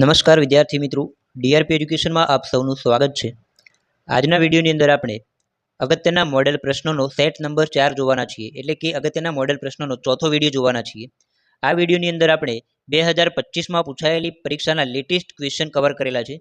નમસ્કાર વિદ્યાર્થી મિત્રો. ડીઆરપી એજ્યુકેશનમાં આપ સૌનું સ્વાગત છે. આજના વિડીયોની અંદર આપણે અગત્યના મોડેલ પ્રશ્નોનો સેટ નંબર ચાર જોવાના છીએ. એટલે કે અગત્યના મોડેલ પ્રશ્નોનો ચોથો વીડિયો જોવાના છીએ. આ વિડીયોની અંદર આપણે બે હજાર પચીસમાં પૂછાયેલી પરીક્ષાના લેટેસ્ટ ક્વેશ્ચન કવર કરેલા છે.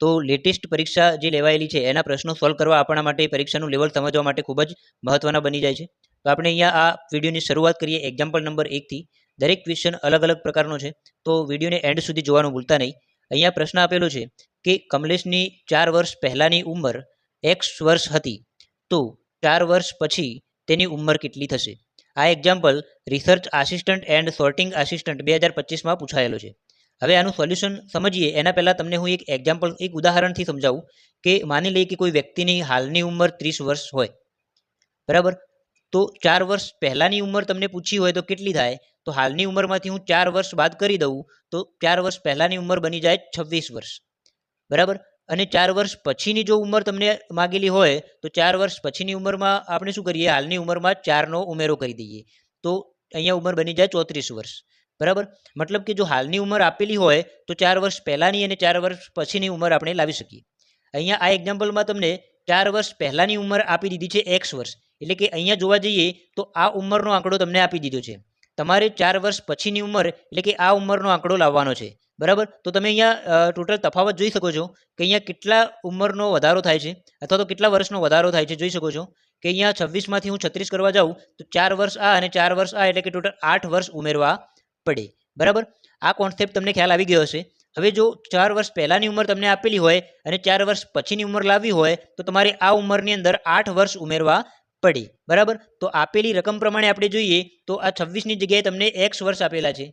તો લેટેસ્ટ પરીક્ષા જે લેવાયેલી છે, એના પ્રશ્નો સોલ્વ કરવા આપણા માટે પરીક્ષાનું લેવલ સમજવા માટે ખૂબ જ મહત્ત્વના બની જાય છે. તો આપણે અહીંયા આ વિડીયોની શરૂઆત કરીએ. એક્ઝામ્પલ નંબર એકથી દરેક ક્વેશ્ચન અલગ અલગ પ્રકારનો છે. તો વિડીયોને એન્ડ સુધી જોવાનું ભૂલતા નહીં. અહીંયા પ્રશ્ન આપેલો છે કે કમલેશની ચાર વર્ષ પહેલાંની ઉંમર એક્સ વર્ષ હતી, તો ચાર વર્ષ પછી તેની ઉંમર કેટલી થશે? આ example research assistant and sorting assistant બે હજાર પચીસમાં પૂછાયેલો છે. હવે આનું સોલ્યુશન સમજીએ. એના પહેલાં તમને હું એક એક્ઝામ્પલ એક ઉદાહરણથી સમજાવું કે માની લઈએ કે કોઈ વ્યક્તિની હાલની ઉંમર ત્રીસ વર્ષ હોય. બરાબર? તો ચાર વર્ષ પહેલાંની ઉંમર તમને પૂછી હોય તો કેટલી થાય? તો હાલની ઉંમરમાંથી હું ચાર વર્ષ બાદ કરી દઉં, તો ચાર વર્ષ પહેલાંની ઉંમર બની જાય છવ્વીસ વર્ષ. બરાબર? અને ચાર વર્ષ પછીની જો ઉંમર તમને માગેલી હોય, તો ચાર વર્ષ પછીની ઉંમરમાં આપણે શું કરીએ? હાલની ઉંમરમાં ચારનો ઉમેરો કરી દઈએ. તો અહીંયા ઉંમર બની જાય ચોત્રીસ વર્ષ. બરાબર? મતલબ કે જો હાલની ઉંમર આપેલી હોય, તો ચાર વર્ષ પહેલાંની અને ચાર વર્ષ પછીની ઉંમર આપણે લાવી શકીએ. અહીંયા આ એક્ઝામ્પલમાં તમને ચાર વર્ષ પહેલાંની ઉંમર આપી દીધી છે એક્સ વર્ષ. એટલે કે અહીંયા જોવા જઈએ, તો આ ઉંમરનો આંકડો તમને આપી દીધો છે. તમારે ચાર વર્ષ પછીની ઉંમર એટલે કે આ ઉંમરનો આંકડો લાવવાનો છે. બરાબર? તો તમે અહીંયા ટોટલ તફાવત જોઈ શકો છો કે અહીંયા કેટલા ઉંમરનો વધારો થાય છે અથવા તો કેટલા વર્ષનો વધારો થાય છે જોઈ શકો છો કે અહીંયા છવ્વીસમાંથી હું છત્રીસ કરવા જાઉં તો ચાર વર્ષ આ અને ચાર વર્ષ આ એટલે કે ટોટલ આઠ વર્ષ ઉમેરવા પડે. બરાબર? આ કોન્સેપ્ટ તમને ખ્યાલ આવી ગયો હશે. હવે જો ચાર વર્ષ પહેલાંની ઉંમર તમને આપેલી હોય અને ચાર વર્ષ પછીની ઉંમર લાવવી હોય તો તમારે આ ઉંમરની અંદર આઠ વર્ષ ઉમેરવા પડે, બરાબર? તો આપેલી રકમ પ્રમાણે આપણે જોઈએ તો આ છવ્વીસની જગ્યાએ તમને એક્સ વર્ષ આપેલા છે.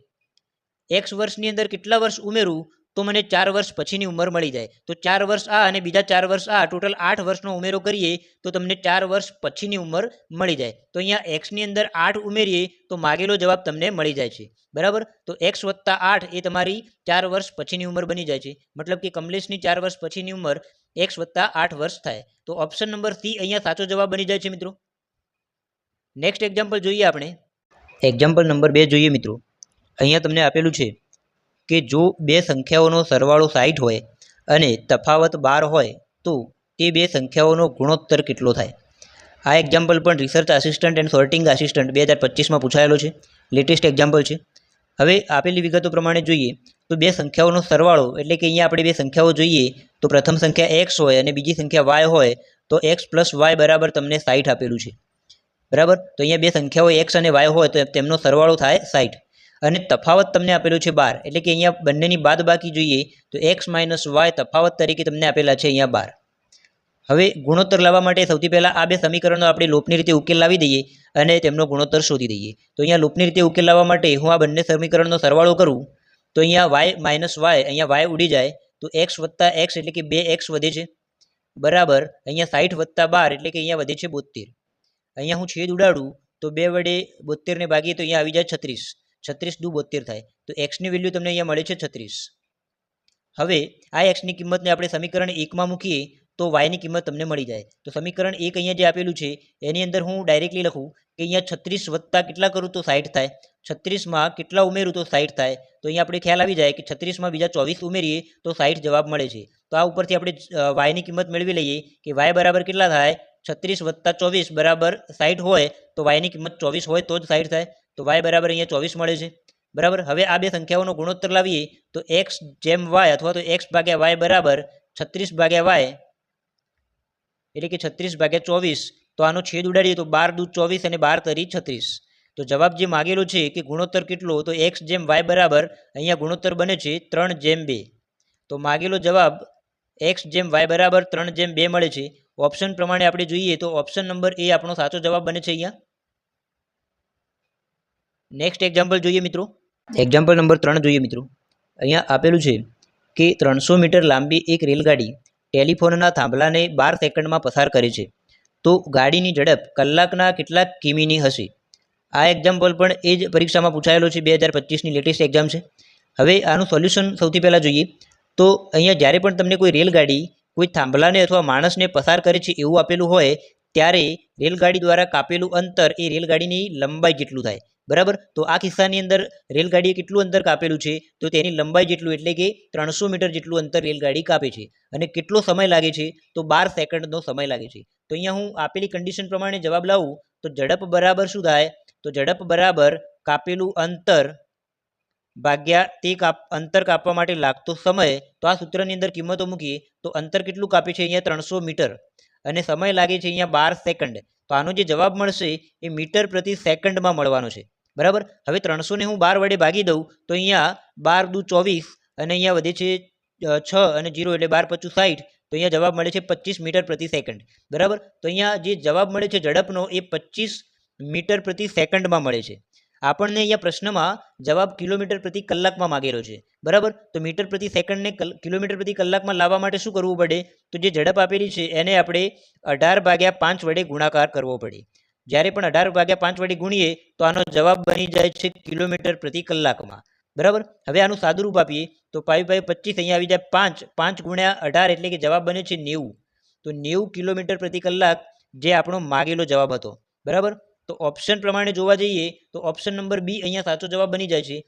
એક્સ વર્ષની અંદર કેટલા વર્ષ ઉમેરું તો મને ચાર વર્ષ પછીની ઉંમર મળી જાય. તો ચાર વર્ષ આ અને બીજા ચાર વર્ષ આ, ટોટલ આઠ વર્ષનો ઉમેરો કરીએ તો તમને ચાર વર્ષ પછીની ઉંમર મળી જાય. તો અહીંયા એક્સની અંદર આઠ ઉમેરીએ તો માગેલો જવાબ તમને મળી જાય છે. બરાબર? તો એક્સ વત્તા આઠ એ તમારી ચાર વર્ષ પછીની ઉંમર બની જાય છે. મતલબ કે કમલેશની ચાર વર્ષ પછીની ઉંમર એક્સ વત્તા આઠ વર્ષ થાય. તો ઓપ્શન નંબર સી અહીંયા સાચો જવાબ બની જાય છે મિત્રો. નેક્સ્ટ એક્ઝામ્પલ જોઈએ આપણે. એક્ઝામ્પલ નંબર બે જોઈએ મિત્રો. અહીંયા તમને આપેલું છે કે જો બે સંખ્યાઓનો સરવાળો સાઠ હોય અને તફાવત બાર હોય, તો તે બે સંખ્યાઓનો ગુણોત્તર કેટલો થાય? આ એક્ઝામ્પલ પણ research assistant and sorting assistant બે હજાર પચીસમાં પૂછાયેલો છે. લેટેસ્ટ એક્ઝામ્પલ છે. હવે આપેલી વિગતો પ્રમાણે જોઈએ, તો બે સંખ્યાઓનો સરવાળો, એટલે કે અહીંયા આપણે બે સંખ્યાઓ જોઈએ, તો પ્રથમ સંખ્યા એક્સ હોય અને બીજી સંખ્યા વાય હોય, તો એક્સ પ્લસ વાય બરાબર તમને સાઠ આપેલું છે. બરાબર? તો અહીંયા બે સંખ્યાઓ એક્સ અને વાય હોય તો તેમનો સરવાળો થાય સાઠ અને તફાવત તમને આપેલું છે બાર. એટલે કે અહીંયા બંનેની બાદ બાકી જોઈએ, તો એક્સ માઇનસ વાય તફાવત તરીકે તમને આપેલા છે અહીંયા બાર. હવે ગુણોત્તર લાવવા માટે સૌથી પહેલાં આ બે સમીકરણો આપણે લોપની રીતે ઉકેલ લાવી દઈએ અને તેમનો ગુણોત્તર શોધી દઈએ. તો અહીંયા લોપની રીતે ઉકેલ લાવવા માટે હું આ બંને સમીકરણનો સરવાળો કરું, તો અહીંયા વાય માઇનસ વાય અહીંયા વાય ઉડી જાય, તો એક્સ વત્તા એક્સ એટલે કે બે એક્સ વધે છે. બરાબર? અહીંયા સાઠ વત્તા બાર એટલે કે અહીંયા વધે છે બોતેર અહીંયા હું છેદ ઉડાડું તો બે વડે બોતેરને ભાગીએ તો અહીંયા આવી જાય છત્રીસ. છત્રીસ દુ બોતેર થાય. તો એક્સની વેલ્યુ તમને અહીંયા મળે છે છત્રીસ. હવે આ એક્સની કિંમતને આપણે સમીકરણ એકમાં મૂકીએ તો વાયની કિંમત તમને મળી જાય. તો સમીકરણ એક અહીંયા જે આપેલું છે, એની અંદર હું ડાયરેક્ટલી લખું કે અહીંયા છત્રીસ વત્તા કેટલા કરું તો સાઠ થાય. છત્રીસમાં કેટલા ઉમેરું તો સાઠ થાય. તો અહીંયા આપણે ખ્યાલ આવી જાય કે છત્રીસમાં બીજા ચોવીસ ઉમેરીએ તો સાઠ જવાબ મળે છે. તો આ ઉપરથી આપણે વાયની કિંમત મેળવી લઈએ કે વાય બરાબર કેટલા થાય? છત્રીસ વત્તા ચોવીસ બરાબર સાઠ હોય તો વાયની કિંમત ચોવીસ હોય તો જ સાઠ થાય. તો વાય બરાબર અહીંયા ચોવીસ મળે છે. બરાબર? હવે આ બે સંખ્યાઓનો ગુણોત્તર લાવીએ તો એક્સ જેમ વાય અથવા તો એક્સ ભાગ્યા વાય બરાબર છત્રીસ ભાગ્યા વાય એટલે કે છત્રીસ ભાગ્યા ચોવીસ. તો આનો છેદ ઉડાડીએ તો બાર દૂધ ચોવીસ અને બાર તરી છત્રીસ. તો જવાબ જે માગેલો છે કે ગુણોત્તર કેટલો? તો એક્સ જેમ વાય બરાબર અહીંયા ગુણોત્તર બને છે ત્રણ જેમ બે. તો માગેલો જવાબ એક્સ જેમ વાય બરાબર ત્રણ જેમ બે મળે છે. ઓપ્શન પ્રમાણે આપણે જોઈએ તો ઓપ્શન નંબર એ આપણો સાચો જવાબ બને છે અહીંયા. નેક્સ્ટ એક્ઝામ્પલ જોઈએ મિત્રો. એક્ઝામ્પલ નંબર ત્રણ જોઈએ મિત્રો. અહીંયા આપેલું છે કે ત્રણસો મીટર લાંબી એક રેલગાડી ટેલિફોનના થાંભલાને બાર સેકન્ડમાં પસાર કરે છે. તો ગાડીની ઝડપ કલાકના કેટલાક કિમીની હશે. આ એક્ઝામ્પલ પણ એ જ પરીક્ષામાં પૂછાયેલો છે બે હજાર પચીસની લેટેસ્ટ એક્ઝામ છે. હવે આનું સોલ્યુશન સૌથી પહેલાં જોઈએ. તો અહીંયા જ્યારે પણ તમને કોઈ રેલગાડી કોઈ થાંભલાને અથવા માણસને પસાર કરે છે એવું આપેલું હોય, ત્યારે રેલગાડી દ્વારા કાપેલું અંતર એ રેલગાડીની લંબાઈ જેટલું થાય. બરાબર? તો આ કિસ્સાની અંદર રેલગાડીએ કેટલું અંતર કાપેલું છે? તો તેની લંબાઈ જેટલું, એટલે કે ત્રણસો મીટર જેટલું અંતર રેલગાડી કાપે છે. અને કેટલો સમય લાગે છે? તો બાર સેકન્ડનો સમય લાગે છે. તો અહીંયા હું આપેલી કન્ડિશન પ્રમાણે જવાબ લાવું. તો ઝડપ બરાબર શું થાય? તો ઝડપ બરાબર કાપેલું અંતર ભાગ્યા તે કાપ, અંતર કાપવા માટે લાગતો સમય તો આ સૂત્રની અંદર કિંમતો મૂકીએ તો અંતર કેટલું કાપે છે અહીંયા ત્રણસો મીટર અને સમય લાગે છે અહીંયા બાર સેકન્ડ. તો આનો જે જવાબ મળશે એ મીટર પ્રતિ સેકન્ડમાં મળવાનો છે. બરાબર? હવે ત્રણસોને હું બાર વડે ભાગી દઉં તો અહીંયા બાર દુ ચોવીસ અને અહીંયા વધે છે છ અને જીરો એટલે બાર પચું સાઠ તો અહીંયા જવાબ મળે છે પચીસ મીટર પ્રતિ સેકન્ડ. બરાબર? તો અહીંયા જે જવાબ મળે છે ઝડપનો એ પચીસ મીટર પ્રતિ સેકન્ડમાં મળે છે. આપણને અહીંયા પ્રશ્નમાં જવાબ કિલોમીટર પ્રતિ કલાકમાં માગેલો છે. બરાબર? તો મીટર પ્રતિ સેકન્ડને કલ- કિલોમીટર પ્રતિ કલાકમાં લાવવા માટે શું કરવું પડે? તો જે ઝડપ આપેલી છે એને આપણે અઢાર ભાગ્યા પાંચ વડે ગુણાકાર કરવો પડે. જ્યારે પણ અઢાર ભાગ્યા પાંચ વડે ગુણીએ તો આનો જવાબ બની જાય છે કિલોમીટર પ્રતિ કલાકમાં. બરાબર? હવે આનું સાદુરૂપ આપીએ. તો પાઈ પાઈ પચીસ અહીંયા આવી જાય પાંચ. પાંચ ગુણ્યા અઢાર એટલે કે જવાબ બને છે નેવું. તો નેવું કિલોમીટર પ્રતિ કલાક જે આપણો માગેલો જવાબ હતો. બરાબર? તો ઓપ્શન પ્રમાણે જોવા જઈએ તો ઓપ્શન નંબર બી અહીંયા સાચો જવાબ બની જાય છે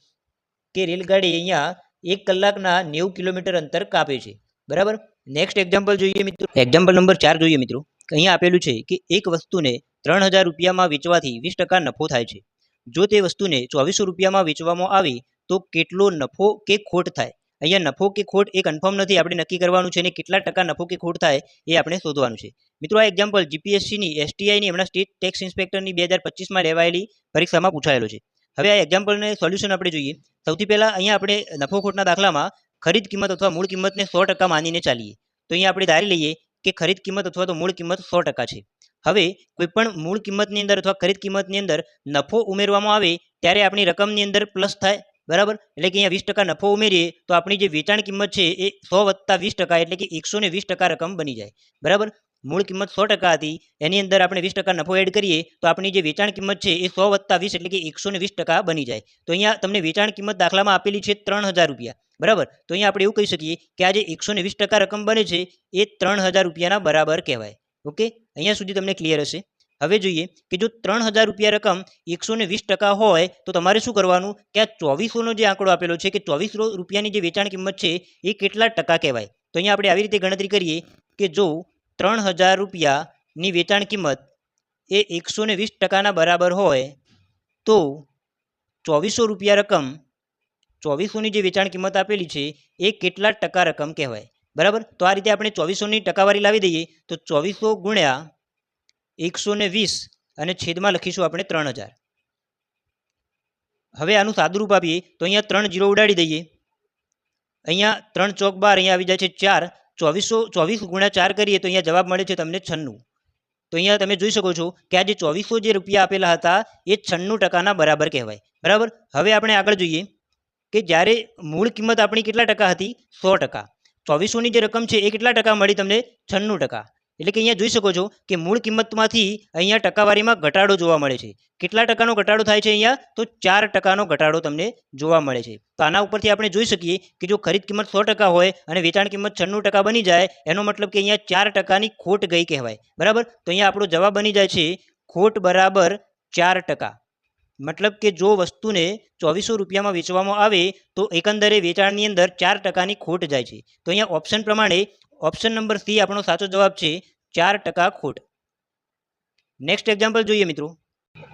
કે રેલગાડી અહીંયા એક કલાકના નેવું કિલોમીટર અંતર કાપે છે. બરાબર? નેક્સ્ટ એક્ઝામ્પલ જોઈએ મિત્રો. એક્ઝામ્પલ નંબર ચાર જોઈએ મિત્રો. અહીંયા આપેલું છે કે એક વસ્તુને ત્રણ હજાર રૂપિયામાં વેચવાથી વીસ ટકા નફો થાય છે. જો તે વસ્તુને ચોવીસો રૂપિયામાં વેચવામાં આવે તો કેટલો નફો કે ખોટ થાય? અહીંયા નફો કે ખોટ એ કન્ફર્મ નથી. આપણે નક્કી કરવાનું છે અને કેટલા ટકા નફો કે ખોટ થાય એ આપણે શોધવાનું છે. મિત્રો, આ એક્ઝામ્પલ જીપીએસસીની એસટીઆઈની હમણાં સ્ટેટ ટેક્સ ઇન્સ્પેક્ટરની બે હજાર પચીસમાં લેવાયેલી પરીક્ષામાં પૂછાયેલો છે. હવે આ એક્ઝામ્પલને સોલ્યુશન આપણે જોઈએ. સૌથી પહેલાં અહીંયા આપણે નફો ખોટના દાખલામાં ખરીદ કિંમત અથવા મૂળ કિંમતને સો ટકા માનીને ચાલીએ. તો અહીંયા આપણે ધારી લઈએ કે ખરીદ કિંમત અથવા તો મૂળ કિંમત સો ટકા છે. હવે કોઈપણ મૂળ કિંમતની અંદર અથવા ખરીદ કિંમતની અંદર નફો ઉમેરવામાં આવે ત્યારે આપણી રકમની અંદર પ્લસ થાય બરાબર? એટલે કે અહીંયા વીસ ટકા નફો ઉમેરીએ તો આપણી જે વેચાણ કિંમત છે એ સો વત્તા વીસ ટકા એટલે કે એકસો ને વીસ ટકા રકમ બની જાય. બરાબર? મૂળ કિંમત સો ટકા હતી, એની અંદર આપણે વીસ ટકા નફો એડ કરીએ તો આપણી જે વેચાણ કિંમત છે એ સો વત્તા વીસ એટલે કે એકસો વીસ ટકા બની જાય. તો અહીંયા તમને વેચાણ કિંમત દાખલામાં આપેલી છે ત્રણ હજાર રૂપિયા. બરાબર? તો અહીંયા આપણે એવું કહી શકીએ કે આ જે એકસો વીસ ટકા રકમ બને છે એ ત્રણ હજાર રૂપિયાના બરાબર કહેવાય. ઓકે? અહીંયા સુધી તમને ક્લિયર હશે. હવે જોઈએ કે જો ત્રણ હજાર રૂપિયા રકમ એકસો ને વીસ ટકા હોય, તો તમારે શું કરવાનું? કે આ ચોવીસોનો જે આંકડો આપેલો છે કે ચોવીસો રૂપિયાની જે વેચાણ કિંમત છે, એ કેટલા ટકા કહેવાય? તો અહીંયા આપણે આવી રીતે ગણતરી કરીએ કે જો ત્રણ હજાર રૂપિયાની વેચાણ કિંમત એ એકસો ને વીસ ટકાના બરાબર હોય, તો ચોવીસો રૂપિયા રકમ, ચોવીસોની જે વેચાણ કિંમત આપેલી છે, એ કેટલા ટકા રકમ કહેવાય? બરાબર? તો આ રીતે આપણે ચોવીસોની ટકાવારી લાવી દઈએ, તો ચોવીસો ગુણ્યા એકસો ને વીસ અને છેદમાં લખીશું આપણે ત્રણ હજાર. હવે આનું સાદુરૂપ આપીએ, તો અહીંયા ત્રણ જીરો ઉડાડી દઈએ. અહીંયા ત્રણ ચોક બાર અહીંયા આવી જાય છે ચાર. ચોવીસો, ચોવીસ ગુણ્યા ચાર કરીએ તો અહીંયા જવાબ મળે છે તમને છન્નું. તો અહીંયા તમે જોઈ શકો છો કે આ જે ચોવીસો જે રૂપિયા આપેલા હતા, એ છન્નું ટકાના બરાબર કહેવાય. બરાબર? હવે આપણે આગળ જોઈએ કે જ્યારે મૂળ કિંમત આપણી કેટલા ટકા હતી? સો ટકા. ચોવીસોની જે રકમ છે, એ કેટલા ટકા મળી તમને? છન્નું ટકા. એટલે કે અહીંયા જોઈ શકો છો કે મૂળ કિંમતમાંથી અહીંયા ટકાવારીમાં ઘટાડો જોવા મળે છે. કેટલા ટકાનો ઘટાડો થાય છે અહીંયા? તો ચાર ટકાનો ઘટાડો તમને જોવા મળે છે. તો આના ઉપરથી આપણે જોઈ શકીએ કે જો ખરીદ કિંમત સો ટકા હોય અને વેચાણ કિંમત છન્નું ટકા બની જાય, એનો મતલબ કે અહીંયા ચાર ટકાની ખોટ ગઈ કહેવાય. બરાબર? તો અહીંયા આપણો જવાબ બની જાય છે ખોટ બરાબર ચાર ટકા. મતલબ કે જો વસ્તુને ચોવીસો રૂપિયામાં વેચવામાં આવે, તો એકંદરે વેચાણની અંદર ચાર ટકાની ખોટ જાય છે. તો અહીંયા ઓપ્શન પ્રમાણે ઓપ્શન નંબર સી આપણો સાચો જવાબ છે ચાર ટકા ખોટ. નેક્સ્ટ એક્ઝામ્પલ જોઈએ મિત્રો.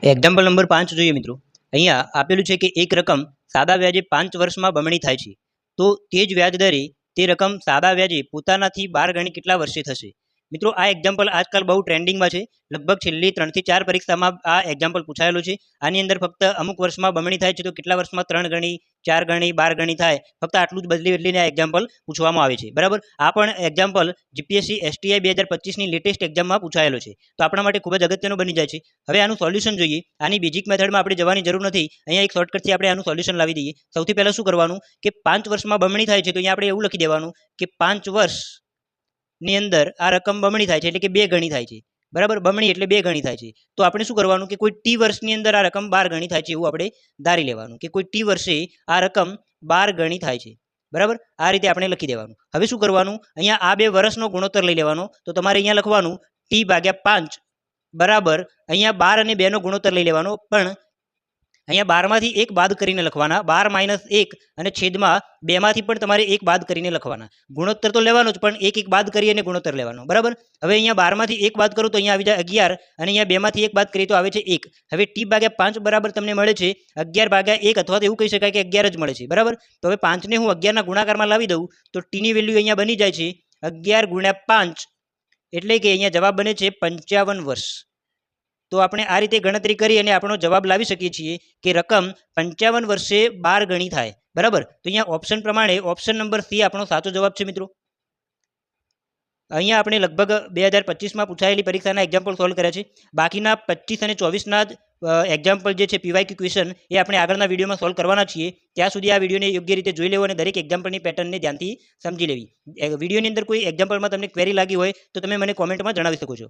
એક્ઝામ્પલ નંબર પાંચ જોઈએ મિત્રો. અહીંયા આપેલું છે કે એક રકમ સાદા વ્યાજે પાંચ વર્ષમાં બમણી થાય છે. તો તે જ વ્યાજ દરે તે રકમ સાદા વ્યાજે પોતાનાથી બાર ગણી કેટલા વર્ષે થશે? મિત્રો, આ એક્ઝામ્પલ આજકાલ બહુ ટ્રેન્ડિંગમાં છે. લગભગ છેલ્લી ત્રણથી ચાર પરીક્ષામાં આ એક્ઝામ્પલ પૂછાયેલું છે. આની અંદર ફક્ત અમુક વર્ષમાં બમણી થાય છે તો કેટલા વર્ષમાં ત્રણ ગણી, ચાર ગણી, બાર ગણી થાય. ફક્ત આટલું જ બદલી બદલીને આ એક્ઝામ્પલ પૂછવામાં આવે છે. બરાબર? આ પણ એક્ઝામ્પલ જીપીએસસી એસટીઆઈ બે હજાર પચીસની લેટેસ્ટ એક્ઝામમાં પૂછાયેલો છે. તો આપણા માટે ખૂબ જ અગત્યનું બની જાય છે. હવે આનું સોલ્યુશન જોઈએ. આની બેઝિક મેથડમાં આપણે જવાની જરૂર નથી. અહીંયા એક શોર્ટકટથી આપણે આનું સોલ્યુશન લાવી દઈએ. સૌથી પહેલાં શું કરવાનું? કે પાંચ વર્ષમાં બમણી થાય છે તો અહીંયા આપણે એવું લખી દેવાનું કે પાંચ વર્ષની અંદર આ રકમ બમણી થાય છે એટલે કે બે ગણી થાય છે. બરાબર? બમણી એટલે બે ગણી થાય છે. તો આપણે શું કરવાનું? કે કોઈ ટી વર્ષની અંદર આ રકમ બાર ગણી થાય છે એવું આપણે ધારી લેવાનું. કે કોઈ ટી વર્ષે આ રકમ બાર ગણી થાય છે. બરાબર? આ રીતે આપણે લખી દેવાનું. હવે શું કરવાનું? અહીંયા આ બે વર્ષનો ગુણોત્તર લઈ લેવાનો. તો તમારે અહીંયા લખવાનું ટી ભાગ્યા પાંચ. બરાબર? અહીંયા બાર અને બેનો ગુણોત્તર લઈ લેવાનો. પણ અહીંયા બારમાંથી એક બાદ કરીને લખવાના, બાર માઇનસ એક અને છેદમાં બેમાંથી પણ તમારે એક બાદ કરીને લખવાના. ગુણોત્તર તો લેવાનો જ, પણ એક એક બાદ કરી અને ગુણોત્તર લેવાનો. બરાબર? હવે અહીંયા બારમાંથી એક બાદ કરું તો અહીંયા આવી જાય અગિયાર અને અહીંયા બેમાંથી એક બાદ કરીએ તો આવે છે એક. હવે ટી ભાગ્યા પાંચ બરાબર તમને મળે છે અગિયાર ભાગ્યા એક, અથવા તો એવું કહી શકાય કે અગિયાર જ મળે છે. બરાબર? તો હવે પાંચને હું અગિયારના ગુણાકારમાં લાવી દઉં તો ટીની વેલ્યુ અહીંયા બની જાય છે અગિયાર ગુણ્યા પાંચ એટલે કે અહીંયા જવાબ બને છે પંચાવન વર્ષ. તો આપણે આ રીતે ગણતરી કરી અને આપણો જવાબ લાવી શકીએ છીએ કે રકમ પંચાવન વર્ષે બાર ગણી થાય. બરાબર? તો અહીંયા ઓપ્શન પ્રમાણે ઓપ્શન નંબર સી આપણો સાચો જવાબ છે મિત્રો. અહીંયા આપણે લગભગ બે હજાર પચીસમાં પૂછાયેલી પરીક્ષાના એક્ઝામ્પલ સોલ્વ કર્યા છે. બાકીના પચીસ અને ચોવીસના એક્ઝામ્પલ જે છે પીવાય ક્વેશ્ચન એ આપણે આગળના વિડીયોમાં સોલ્વ કરવાના છીએ. ત્યાં સુધી આ વિડીયોને યોગ્ય રીતે જોઈ લેવો અને દરેક એક્ઝામ્પલની પેટર્નને ધ્યાનથી સમજી લેવી. વિડીયોની અંદર કોઈ એક્ઝામ્પલમાં તમને ક્વેરી લાગી હોય તો તમે મને કોમેન્ટમાં જણાવી શકો છો.